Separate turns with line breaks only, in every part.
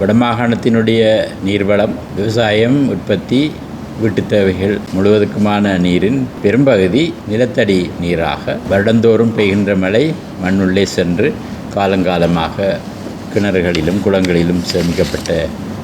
வடமாகாணத்தினுடைய நீர்வளம் விவசாயம் உற்பத்தி வீட்டுத் தேவைகள் முழுவதுக்குமான நீரின் பெரும்பகுதி நிலத்தடி நீராக வருடந்தோறும் பெய்கின்ற மழை மண்ணுள்ளே சென்று காலங்காலமாக கிணறுகளிலும் குளங்களிலும் சேமிக்கப்பட்ட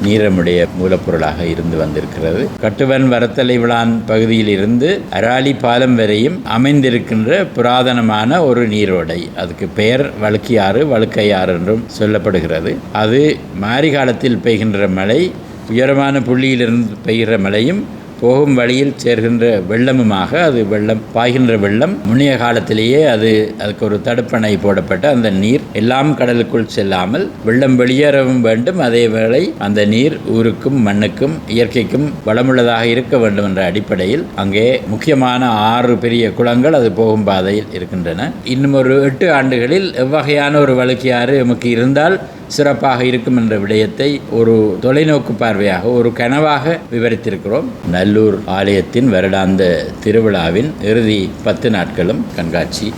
நீரமுடைய மூலப்பொருளாக இருந்து வந்திருக்கிறது. கட்டுவன் வரத்தலை விழான் பகுதியில் இருந்து அராலி பாலம் வரையும் அமைந்திருக்கின்ற புராதனமான ஒரு நீரோடை. அதுக்கு பெயர் வழுக்கியாறு வழுக்கையாறு என்றும் சொல்லப்படுகிறது. அது மாரிகாலத்தில் பெய்கின்ற மழை உயரமான புள்ளியிலிருந்து பெய்கிற மழையும் போகும் வழியில் சேர்கின்ற வெள்ளமுமாக அது வெள்ளம் பாய்கின்ற வெள்ளம். முன்னைய காலத்திலேயே அது அதுக்கு ஒரு தடுப்பணை போடப்பட்டு அந்த நீர் எல்லாம் கடலுக்குள் செல்லாமல் வெள்ளம் வெளியேறவும் வேண்டும். அதே வேளை அந்த நீர் ஊருக்கும் மண்ணுக்கும் இயற்கைக்கும் வளமுள்ளதாக இருக்க வேண்டும் என்ற அடிப்படையில் அங்கே முக்கியமான ஆறு பெரிய குளங்கள் அது போகும் பாதையில் இருக்கின்றன. இன்னும் ஒரு எட்டு ஆண்டுகளில் எவ்வகையான ஒரு வழுக்கியாறு நமக்கு இருந்தால் சிறப்பாக இருக்கும் என்ற விடயத்தை ஒரு தொலைநோக்கு பார்வையாக ஒரு கனவாக விவரித்திருக்கிறோம். நல்லூர் ஆலயத்தின் வருடாந்த திருவிழாவின் இறுதி பத்து நாட்களும் கண்காட்சி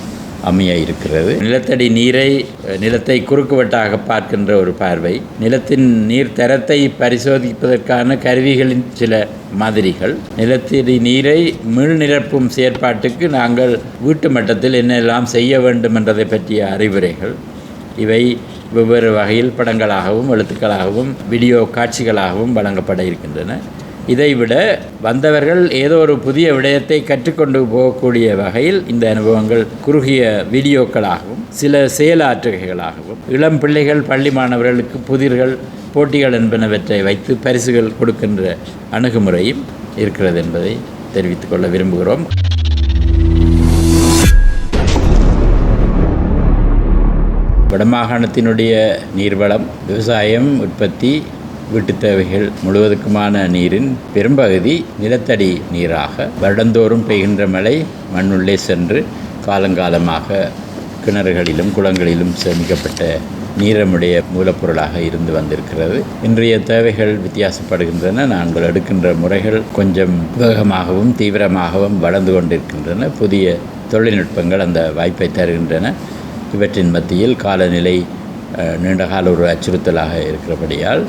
அமைய இருக்கிறது. நிலத்தடி நீரை நிலத்தை குறுக்குவட்டாக பார்க்கின்ற ஒரு பார்வை நிலத்தின் நீர் தரத்தை பரிசோதிப்பதற்கான கருவிகளின் சில மாதிரிகள். நிலத்தடி நீரை மீள் நிரப்பும் செயற்பாட்டுக்கு நாங்கள் வீட்டு மட்டத்தில் என்னெல்லாம் செய்ய வேண்டும் என்றதை பற்றிய அறிவுரைகள். இவை வெவ்வேறு வகையில் படங்களாகவும் எழுத்துக்களாகவும் வீடியோ காட்சிகளாகவும் வழங்கப்பட இருக்கின்றன. இதைவிட வந்தவர்கள் ஏதோ ஒரு புதிய விடயத்தை கற்றுக்கொண்டு போகக்கூடிய வகையில் இந்த அனுபவங்கள் குறுகிய வீடியோக்களாகவும் சில செயலாற்றுகைகளாகவும் இளம் பிள்ளைகள் பள்ளி மாணவர்களுக்கு புதிர்கள் போட்டிகள் என்பனவற்றை வைத்து பரிசுகள் கொடுக்கின்ற அணுகுமுறையும் இருக்கிறது என்பதை தெரிவித்துக் கொள்ள விரும்புகிறோம். வடமாகாணத்தினுடைய நீர்வளம் விவசாயம் உற்பத்தி வீட்டுத் தேவைகள் முழுவதுக்குமான நீரின் பெரும்பகுதி நிலத்தடி நீராக வருடந்தோறும் பெய்கின்ற மழை மண்ணுள்ளே சென்று காலங்காலமாக கிணறுகளிலும் குளங்களிலும் சேமிக்கப்பட்ட நீரமுடைய மூலப்பொருளாக இருந்து வந்திருக்கிறது. இன்றைய தேவைகள் வித்தியாசப்படுகின்றன. நாங்கள் எடுக்கின்ற முறைகள் கொஞ்சம் வேகமாகவும் தீவிரமாகவும் வளர்ந்து கொண்டிருக்கின்றன. புதிய தொழில்நுட்பங்கள் அந்த வாய்ப்பை தருகின்றன. இவற்றின் மத்தியில் காலநிலை நீண்டகால ஒரு அச்சுறுத்தலாக இருக்கிறபடியால்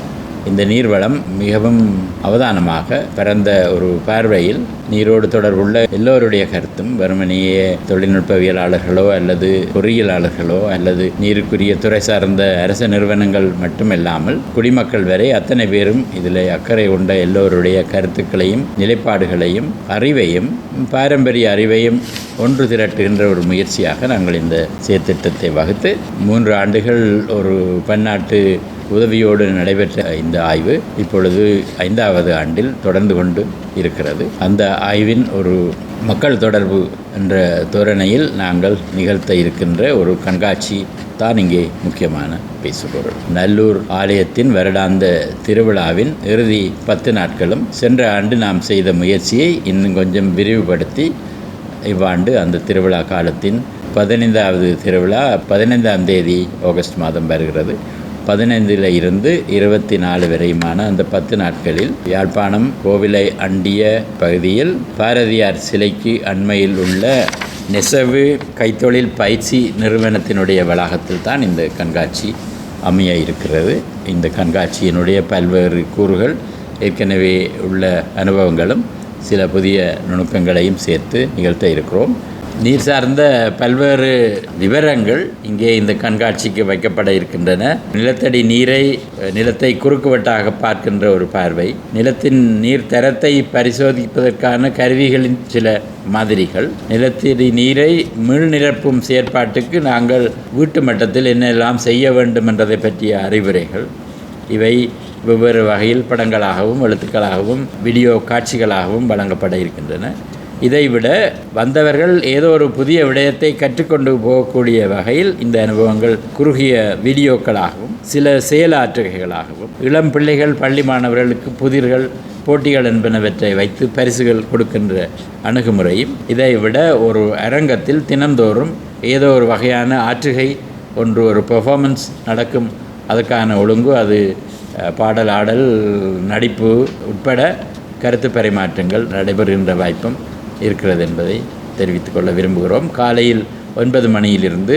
இந்த நீர்வளம் மிகவும் அவதானமாக பரந்த ஒரு பார்வையில் நீரோடு தொடர்புள்ள எல்லோருடைய கருத்தும் வெறுமனையே தொழில்நுட்பவியலாளர்களோ அல்லது பொறியியலாளர்களோ அல்லது நீருக்குரிய துறை சார்ந்த அரச நிறுவனங்கள் மட்டுமில்லாமல் குடிமக்கள் வரை அத்தனை பேரும் இதில் அக்கறை கொண்ட எல்லோருடைய கருத்துக்களையும் நிலைப்பாடுகளையும் அறிவையும் பாரம்பரிய அறிவையும் ஒன்று திரட்டுகின்ற ஒரு முயற்சியாக நாங்கள் இந்த செயற்திட்டத்தை வகுத்து மூன்று ஆண்டுகள் ஒரு பன்னாட்டு உதவியோடு நடைபெற்ற இந்த ஆய்வு இப்பொழுது ஐந்தாவது ஆண்டில் தொடர்ந்து கொண்டு இருக்கிறது. அந்த ஆய்வின் ஒரு மக்கள் தொடர்பு என்ற தோரணையில் நாங்கள் நிகழ்த்த இருக்கின்ற ஒரு கண்காட்சி தான் இங்கே முக்கியமான பேசுபொருள். நல்லூர் ஆலயத்தின் வருடாந்த திருவிழாவின் இறுதி பத்து நாட்களும் சென்ற ஆண்டு நாம் செய்த முயற்சியை இன்னும் கொஞ்சம் விரிவுபடுத்தி இவ்வாண்டு அந்த திருவிழா காலத்தின் பதினைந்தாவது திருவிழா பதினைந்தாம் தேதி ஆகஸ்ட் மாதம் வருகிறது. பதினைந்தில் இருந்து இருபத்தி நாலு வரையுமான அந்த பத்து நாட்களில் யாழ்ப்பாணம் கோவிலை அண்டிய பகுதியில் பாரதியார் சிலைக்கு அண்மையில் உள்ள நெசவு கைத்தொழில் பயிற்சி நிறுவனத்தினுடைய வளாகத்தில் தான் இந்த கண்காட்சி அமைய இருக்கிறது. இந்த கண்காட்சியினுடைய பல்வேறு கூறுகள் ஏற்கனவே உள்ள அனுபவங்களும் சில புதிய நுணுக்கங்களையும் சேர்த்து நிகழ்த்த இருக்கிறோம். நீர் சார்ந்த பல்வேறு விவரங்கள் இங்கே இந்த கண்காட்சிக்கு வைக்கப்பட இருக்கின்றன. நிலத்தடி நீரை நிலத்தை குறுக்குவட்டாக பார்க்கின்ற ஒரு பார்வை. நிலத்தின் நீர் தரத்தை பரிசோதிப்பதற்கான கருவிகளின் சில மாதிரிகள். நிலத்தடி நீரை மீள் நிரப்பும் செயற்பாட்டுக்கு நாங்கள் வீட்டு மட்டத்தில் என்னெல்லாம் செய்ய வேண்டும் என்றதை பற்றிய அறிவுரைகள். இவை வெவ்வேறு வகையில் படங்களாகவும் எழுத்துக்களாகவும் வீடியோ காட்சிகளாகவும் வழங்கப்பட இருக்கின்றன. இதைவிட வந்தவர்கள் ஏதோ ஒரு புதிய விடயத்தை கற்றுக்கொண்டு போகக்கூடிய வகையில் இந்த அனுபவங்கள் குறுகிய வீடியோக்களாகவும் சில செயலாற்றுகைகளாகவும் இளம் பிள்ளைகள் பள்ளி மாணவர்களுக்கு புதிர்கள் போட்டிகள் என்பனவற்றை வைத்து பரிசுகள் கொடுக்கின்ற அணுகுமுறையும் இதைவிட ஒரு அரங்கத்தில் தினந்தோறும் ஏதோ ஒரு வகையான ஆற்றுகை ஒன்று ஒரு பெர்ஃபார்மன்ஸ் நடக்கும் அதற்கான ஒழுங்கு அது பாடல் ஆடல் நடிப்பு உட்பட கருத்து பரிமாற்றங்கள் நடைபெறுகின்ற வாய்ப்பும் இருக்கிறது என்பதை தெரிவித்துக் கொள்ள விரும்புகிறோம். காலையில் ஒன்பது மணியிலிருந்து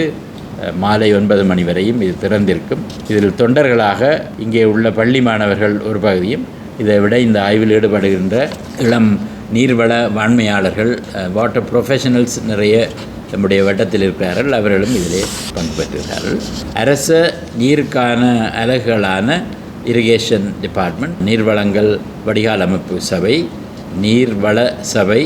மாலை ஒன்பது மணி வரையும் இது திறந்திருக்கும். இதில் தொண்டர்களாக இங்கே உள்ள பள்ளி மாணவர்கள் ஒரு பகுதியும் இதை விட இந்த ஆய்வில் ஈடுபடுகின்ற இளம் நீர்வள வாண்மையாளர்கள் வாட்டர் ப்ரொஃபஷனல்ஸ் நிறைய நம்முடைய வட்டத்தில் இருக்கிறார்கள். அவர்களும் இதிலே பங்கு பெற்றுகிறார்கள் அரச நீருக்கான அலகுகளான இரிகேஷன் டிபார்ட்மெண்ட் நீர்வளங்கள் வடிகால் அமைப்பு சபை நீர்வள சபை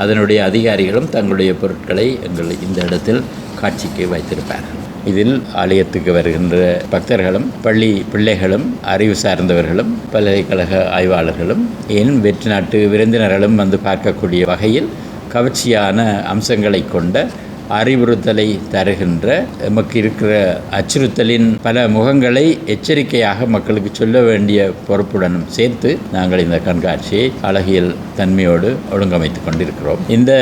அதனுடைய அதிகாரிகளும் தங்களுடைய பொருட்களை எங்கள் இந்த இடத்தில் காட்சிக்கு வைத்திருப்பார்கள் இதில் ஆலயத்துக்கு வருகின்ற பக்தர்களும் பள்ளி பிள்ளைகளும் அறிவு சார்ந்தவர்களும் பல்கலைக்கழக ஆய்வாளர்களும் ஏன் வெற்றி நாட்டு விருந்தினர்களும் வந்து பார்க்கக்கூடிய வகையில் கவர்ச்சியான அம்சங்களை கொண்ட அறிவுறுத்தலை தருகின்ற எமக்கு இருக்கிற அச்சுறுத்தலின் பல முகங்களை எச்சரிக்கையாக மக்களுக்கு சொல்ல வேண்டிய பொறுப்புடனும் சேர்த்து நாங்கள் இந்த கண்காட்சியை அழகியல் தன்மையோடு ஒழுங்கமைத்து கொண்டிருக்கிறோம். இந்த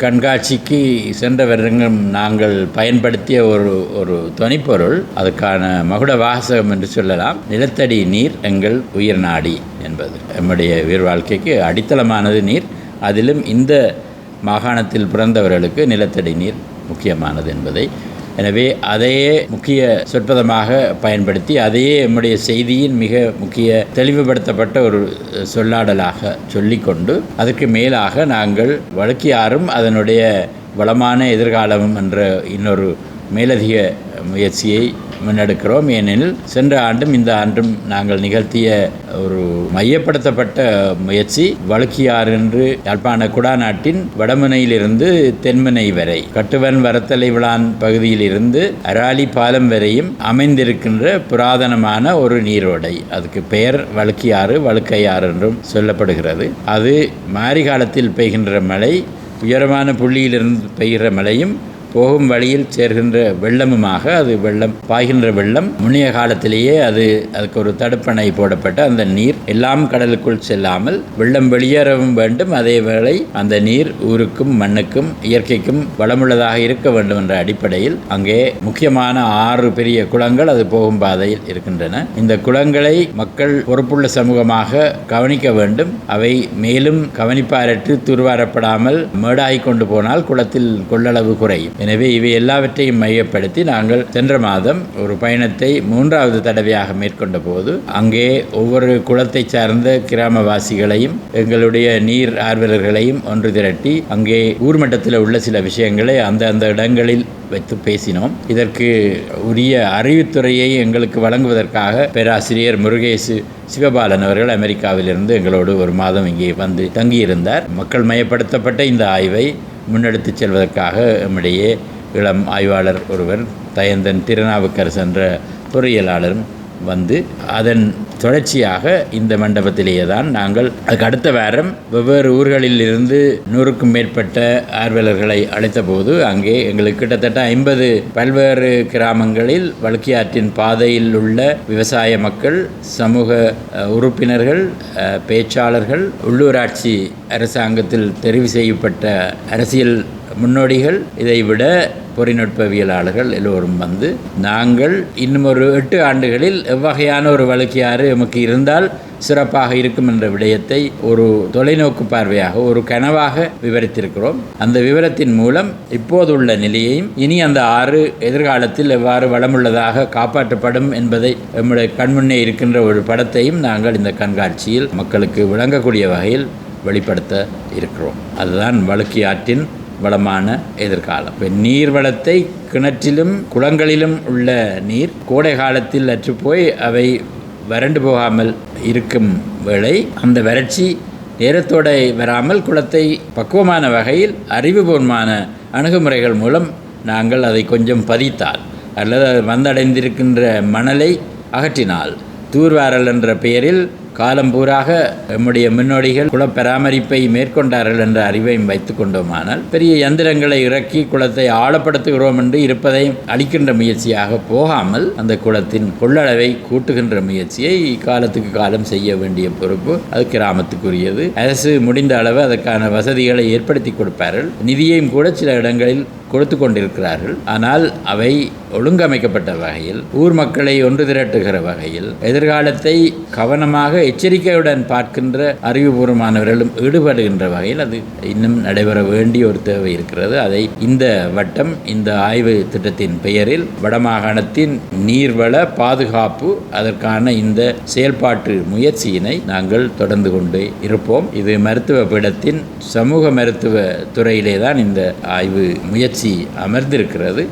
கண்காட்சிக்கு சென்ற வருடங்கள் நாங்கள் பயன்படுத்திய ஒரு ஒரு துணைப்பொருள் அதுக்கான மகுட வாசகம் என்று சொல்லலாம். நிலத்தடி நீர் எங்கள் உயிர் நாடி என்பது. நம்முடைய உயிர் வாழ்க்கைக்கு அடித்தளமானது நீர். அதிலும் இந்த மாகாணத்தில் பிறந்தவர்களுக்கு நிலத்தடி நீர் முக்கியமானது என்பதை. எனவே அதையே முக்கிய சொற்பதமாக பயன்படுத்தி அதையே நம்முடைய செய்தியின் மிக முக்கிய தெளிவுபடுத்தப்பட்ட ஒரு சொல்லாடலாக சொல்லிக்கொண்டு அதற்கு மேலாக நாங்கள் வழக்கியாரும் அதனுடைய வளமான எதிர்காலமும் என்ற இன்னொரு மேலதிக முயற்சியை முன்னெடுக்கிறோம். ஏனெனில் சென்ற ஆண்டும் இந்த ஆண்டும் நாங்கள் நிகழ்த்திய ஒரு மையப்படுத்தப்பட்ட முயற்சி வழுக்கியாறு என்று யாழ்ப்பாண குடாநாட்டின் வடமுனையிலிருந்து தென்முனை வரை கட்டுவன் வரத்தலை விழான் பகுதியிலிருந்து அராலி பாலம் வரையும் அமைந்திருக்கின்ற புராதனமான ஒரு நீரோடை. அதுக்கு பெயர் வழுக்கியாறு வழுக்கையாறு என்றும் சொல்லப்படுகிறது. அது மாரிகாலத்தில் பெய்கின்ற மழை உயரமான புள்ளியிலிருந்து பெய்கிற மழையும் போகும் வழியில் சேர்கின்ற வெள்ளமுமாக அது வெள்ளம் பாய்கின்ற வெள்ளம் முன்னைய காலத்திலேயே அது அதுக்கு ஒரு தடுப்பணை போடப்பட்ட அந்த நீர் எல்லாம் கடலுக்குள் செல்லாமல் வெள்ளம் வெளியேறவும் வேண்டும். அதே வேளை அந்த நீர் ஊருக்கும் மண்ணுக்கும் இயற்கைக்கும் வளமுள்ளதாக இருக்க வேண்டும் என்ற அடிப்படையில் அங்கே முக்கியமான ஆறு பெரிய குளங்கள் அது போகும் பாதையில் இருக்கின்றன. இந்த குளங்களை மக்கள் பொறுப்புள்ள சமூகமாக கவனிக்க வேண்டும். அவை மேலும் கவனிப்பாரற்று துருவாரப்படாமல் மேடாகி கொண்டு போனால் குளத்தில் கொள்ளளவு குறையும். எனவே இவை எல்லாவற்றையும் மையப்படுத்தி நாங்கள் சென்ற மாதம் ஒரு பயணத்தை மூன்றாவது தடவையாக மேற்கொண்ட போது அங்கே ஒவ்வொரு குளத்தை சார்ந்த கிராமவாசிகளையும் எங்களுடைய நீர் ஆர்வலர்களையும் ஒன்று திரட்டி அங்கே ஊர் மட்டத்தில் உள்ள சில விஷயங்களை அந்த அந்த இடங்களில் வைத்து பேசினோம். இதற்கு உரிய அறிவுத்துறையை எங்களுக்கு வழங்குவதற்காக பேராசிரியர் முருகேசு சிவபாலன் அவர்கள் அமெரிக்காவிலிருந்து எங்களோடு ஒரு மாதம் இங்கே வந்து தங்கியிருந்தார். மக்கள் மயப்படுத்தப்பட்ட இந்த ஆய்வை முன்னெடுத்துச் செல்வதற்காக நம்முடைய இளம் ஆய்வாளர் ஒருவர் தயந்தன் திருநாவுக்கரசு என்ற பொறியியலாளரும் வந்து அதன் தொடர்ச்சியாக இந்த மண்டபத்திலேயே தான் நாங்கள் அதுக்கு அடுத்த வாரம் வெவ்வேறு ஊர்களில் இருந்து நூறுக்கும் மேற்பட்ட ஆர்வலர்களை அழைத்தபோது அங்கே எங்களுக்கு கிட்டத்தட்ட ஐம்பது பல்வேறு கிராமங்களில் வழுக்கியாற்றின் பாதையில் உள்ள விவசாய மக்கள் சமூக உறுப்பினர்கள் பேச்சாளர்கள் உள்ளூராட்சி அரசாங்கத்தில் தெரிவு செய்யப்பட்ட அரசியல் முன்னோடிகள். இதைவிட பொறிநுட்பவியலாளர்கள் எல்லோரும் வந்து நாங்கள் இன்னும் ஒரு எட்டு ஆண்டுகளில் எவ்வகையான ஒரு வழக்கியாறு எமக்கு இருந்தால் சிறப்பாக இருக்கும் என்ற விடயத்தை ஒரு தொலைநோக்கு பார்வையாக ஒரு கனவாக விவரித்திருக்கிறோம். அந்த விவரத்தின் மூலம் இப்போதுள்ள நிலையையும் இனி அந்த ஆறு எதிர்காலத்தில் எவ்வாறு வளமுள்ளதாக காப்பாற்றப்படும் என்பதை நம்முடைய கண்முன்னே இருக்கின்ற ஒரு படத்தையும் நாங்கள் இந்த கண்காட்சியில் மக்களுக்கு விளங்கக்கூடிய வகையில் வெளிப்படுத்த இருக்கிறோம். அதுதான் வழுக்கியாற்றின் வளமான எதிர்காலம். இப்போ நீர் வளத்தை கிணற்றிலும் குளங்களிலும் உள்ள நீர் கோடை காலத்தில் அற்றுப்போய் அவை வறண்டு போகாமல் இருக்கும் வேளை அந்த வறட்சி நேரத்தோட வராமல் குளத்தை பக்குவமான வகையில் அறிவுபூர்வமான அணுகுமுறைகள் மூலம் நாங்கள் அதை கொஞ்சம் பதித்தால் அல்லது அது வந்தடைந்திருக்கின்ற மணலை அகற்றினால் தூர்வாரல் என்ற பெயரில் காலம் பூராக நம்முடைய முன்னோடிகள் குள பராமரிப்பை மேற்கொண்டார்கள் என்ற அறிவையும் வைத்துக் கொண்டோமானால் பெரிய யந்திரங்களை இறக்கி குளத்தை ஆழப்படுத்துகிறோம் என்று இருப்பதை அளிக்கின்ற முயற்சியாக போகாமல் அந்த குளத்தின் கொள்ளளவை கூட்டுகின்ற முயற்சியை காலத்துக்கு காலம் செய்ய வேண்டிய பொறுப்பு அது கிராமத்துக்குரியது. அரசு முடிந்த அளவு அதற்கான வசதிகளை ஏற்படுத்தி கொடுப்பார்கள். நிதியையும் கூட சில இடங்களில் கொடுத்து கொண்டிருக்கிறார்கள். ஆனால் அவை ஒழுங்கமைக்கப்பட்ட வகையில் ஊர் மக்களை ஒன்று திரட்டுகிற வகையில் எதிர்காலத்தை கவனமாக எச்சரிக்கையுடன் பார்க்கின்ற அறிவுபூர்வமானவர்களும் ஈடுபடுகின்ற வகையில் அது இன்னும் நடைபெற வேண்டிய ஒரு தேவை இருக்கிறது. அதை இந்த வட்டம் இந்த ஆய்வு திட்டத்தின் பெயரில் வடமாகாணத்தின் நீர்வள பாதுகாப்பு அதற்கான இந்த செயல்பாட்டு முயற்சியினை நாங்கள் தொடர்ந்து கொண்டு இருப்போம். இது மருத்துவ பீடத்தின் சமூக மருத்துவ துறையிலே தான் இந்த ஆய்வு முயற்சி அமர்ந்திருக்கிறது.